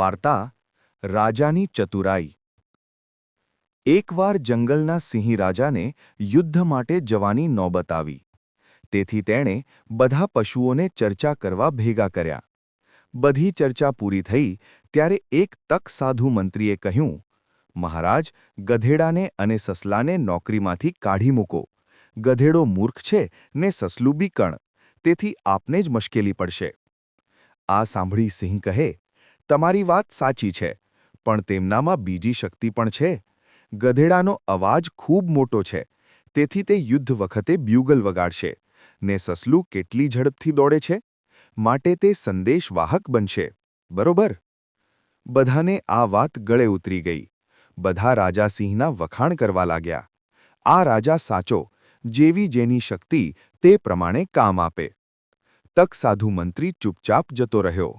वार्ता राजा नी चतुराई एक वार जंगल ना सिंह राजा ने युद्ध माटे जवानी नो बतावी तेथी टेणे બધા પશુઓ ને ચર્ચા કરવા ભેગા કર્યા બધી ચર્ચા પૂરી થઈ ત્યારે એક તક સાધુ મંત્રીએ કહ્યું મહારાજ ગધેડા ને અને સસલા ને નોકરી માંથી કાઢી મૂકો ગધેડો મૂર્ખ છે ને સસલું બીકણ તેથી આપને જ મશ્કેલી પડશે આ સાંભળી सिंह કહે તમારી વાત સાચી છે પણ તેમનામાં બીજી શક્તિ પણ છે ગધેડાનો અવાજ ખૂબ મોટો છે તેથી તે યુદ્ધ વખતે બ્યુગલ વગાડશે ને સસલું કેટલી ઝડપથી દોડે છે માટે તે સંદેશવાહક બનશે બરોબર બધાને આ વાત ગળે ઉતરી ગઈ બધા રાજા સિંહના વખાણ કરવા લાગ્યા આ રાજા સાચો જેવી જેની શક્તિ તે પ્રમાણે કામ આપે તક સાધુ મંત્રી ચૂપચાપ જતો રહ્યો